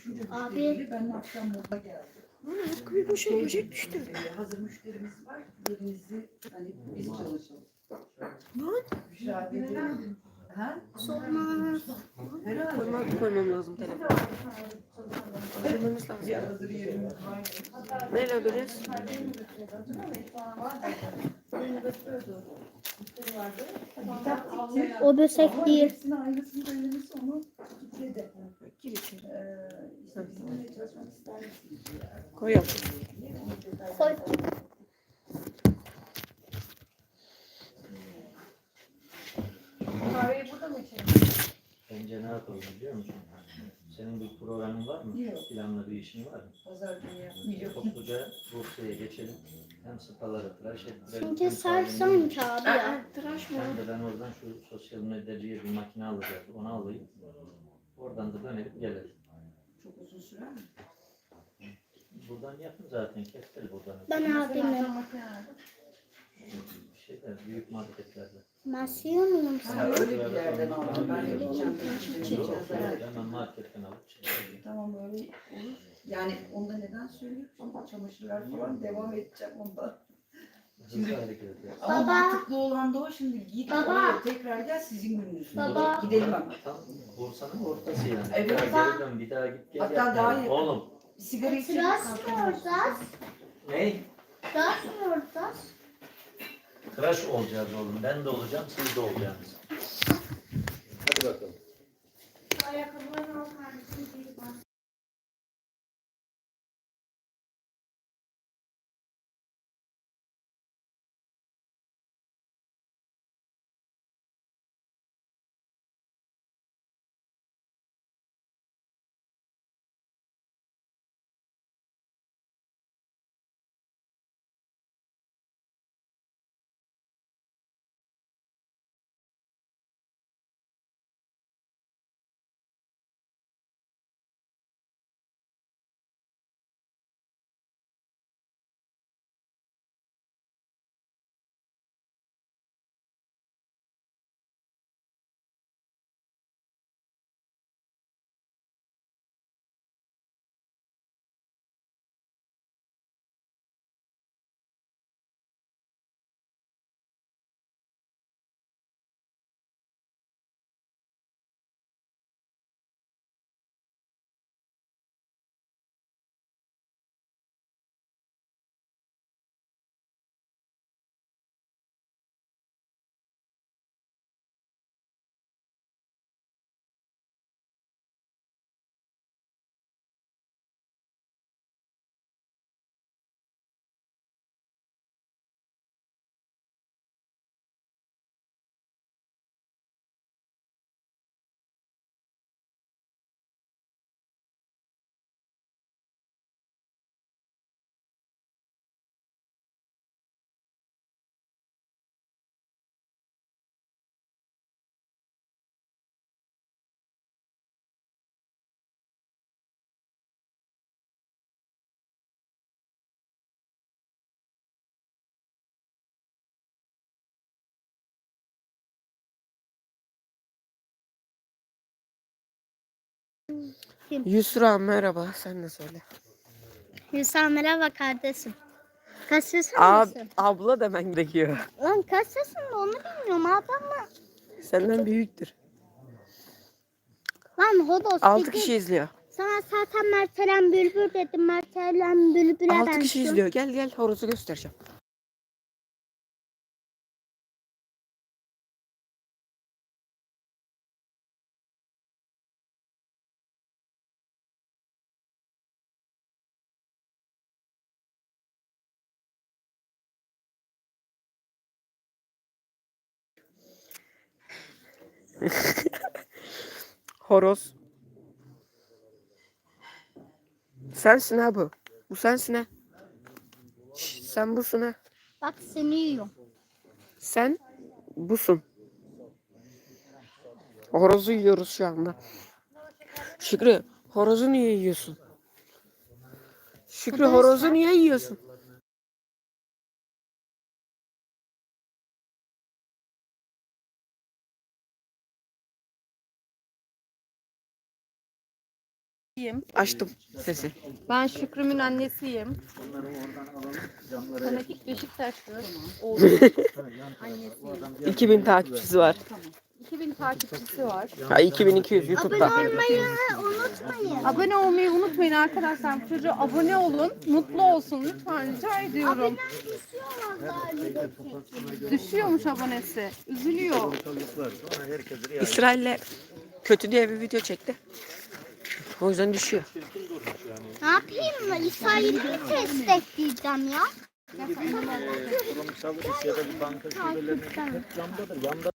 Düşünce Abi. ben akşam moda geldim. Kuyu boşa Şey böcek düştü. e, Hazır müşterimiz var. Yerinizi hani biz çalışalım. Lan. Büşra dedi. Ha? Herhalde. Koymam, koymam lazım telefonu. Koymamız Bir lazım. hazır yerimiz var. Neyle ödeyeceğiz? Kitap dikti. O böcek Ama değil. hepsini aynısını diye. Koyalım. Koy. Kahveyi burada mı içelim? Bence ne yapalım biliyor musun? Senin bir programın var mı? Yok. Planlı bir işin var mı? Pazar günü yapmayacak. Topluca Bursa'ya geçelim. Hem spaları tıraş ettirelim. Çünkü hem sarsan sahilini- abi ya. Tıraş mı? Hem de ben oradan şu sosyal medyacıya bir makine alacağız. Onu alayım. Oradan da dönelim gelelim. Çok uzun sürer mi? Buradan yakın zaten. Kestel buradan. Ben abimle. Şeyler, büyük marketlerde. Masıyor muyum Ha, sana? öyle bir yerden aldım. Ben gideceğim. Yok, Evet. Hemen marketten alıp şey Tamam öyle olur. Yani onda neden söylüyorum? Çünkü çamaşırlar falan devam edeceğim onda. Ediyor. Ama Baba. mantıklı olan da o şimdi git Baba. oraya tekrar gel sizin gününüz. Baba. Gidelim ama. Tam Bursa'nın ortası yani. Evet. Bir daha bir git gel. Hatta yapma. daha yakın. Oğlum. Sigara içelim. Tıraş mı olacağız? Ne? Tıraş mı olacağız? Tıraş olacağız oğlum. Ben de olacağım, siz de olacaksınız. Hadi bakalım. Ayakkabılarını al kardeşim. Bak. Yusra merhaba. Sen de söyle. Hüsam merhaba kardeşim. Kaç yaşında Ab abla demen gerekiyor. Lan kaç yaşında onu bilmiyorum abi ama. Senden büyüktür. Lan Hodos 6 bir kişi izliyor. Sana zaten Mertelen Bülbül dedim. Mertelen Bülbül'e 6 kişi izliyor. Gel gel horozu göstereceğim. Horoz. Sensin ha bu. Bu sensin ha. Şş, sen busun ha. Bak seni yiyorum. Sen busun. Horozu yiyoruz şu anda. Şükrü, horozu niye yiyorsun? Şükrü, horozu niye yiyorsun? Açtım sesi. Ben Şükrü'mün annesiyim. Fanatik Beşiktaşlı. Oğlum. Annesiyim. 2000 takipçisi var. 2000 takipçisi var. Ha 2200 YouTube'da. Olmayı unutmayın. Abone olmayı unutmayın arkadaşlar. Çocuğa abone olun. Mutlu olsun. Lütfen rica ediyorum. Düşüyormuş abonesi. Üzülüyor. İsrail'le kötü diye bir video çekti. O yüzden düşüyor. Ne yapayım mı? İsrail'i mi destekleyeceğim ya? Kurumsal iş ya da bir banka şubelerinin camdadır. Yanda